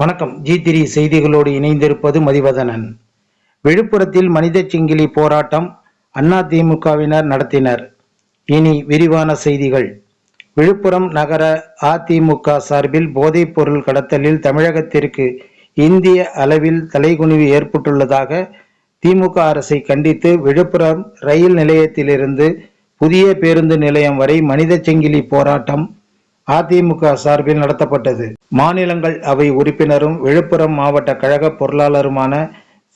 வணக்கம். ஜி திரி செய்திகளோடு இணைந்திருப்பது மதிவதனன். விழுப்புரத்தில் மனித சிங்கிலி போராட்டம் அதிமுகவினர் நடத்தினர். இனி விரிவான செய்திகள். விழுப்புரம் நகர அதிமுக சார்பில் போதைப் பொருள் கடத்தலில் தமிழகத்திற்கு இந்திய அளவில் தலைகுனிவு ஏற்பட்டுள்ளதாக திமுக அரசை கண்டித்து விழுப்புரம் ரயில் நிலையத்திலிருந்து புதிய பேருந்து நிலையம் வரை மனித சங்கிலி போராட்டம் அதிமுக சார்பில் நடத்தப்பட்டது. மாநிலங்கள் அவை உறுப்பினரும் விழுப்புரம் மாவட்ட கழக பொருளாளருமான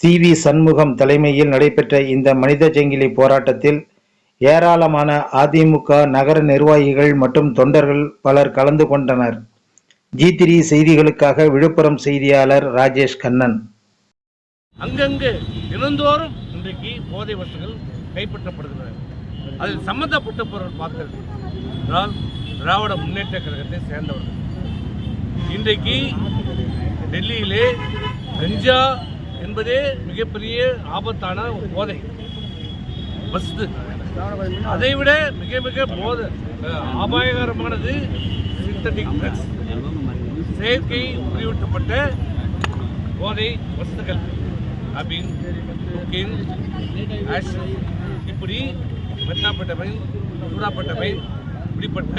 சி வி சண்முகம் தலைமையில் நடைபெற்ற இந்த மனித சங்கிலி போராட்டத்தில் ஏராளமான அதிமுக நகர நிர்வாகிகள் மற்றும் தொண்டர்கள் பலர் கலந்து கொண்டனர். ஜி த்ரீ செய்திகளுக்காக விழுப்புரம் செய்தியாளர் ராஜேஷ் கண்ணன். அங்கங்கு தினந்தோறும் இன்றைக்கு போதை வசங்கள் கைப்பற்றப்படுகின்றன. அதில் சம்பந்தப்பட்டவர்கள் பார்த்தல் திராவிட முன்னேற்ற கழகத்தை சேர்ந்தவர்கள். இன்றைக்கு டெல்லியிலே கஞ்சா என்பதே மிகப்பெரிய ஆபத்தான ஒரு போதை. வஸ்து அதைவிட மிக மிக போத அபாயகரமானது சிந்தட்டிக் ட்ரக்ஸ் செயற்கை உரியூட்டப்பட்ட போதை வஸ்துக்கள் அபின் இப்படி மெட்டாப்பட்டவை சூடாப்பட்டவை இப்படிப்பட்ட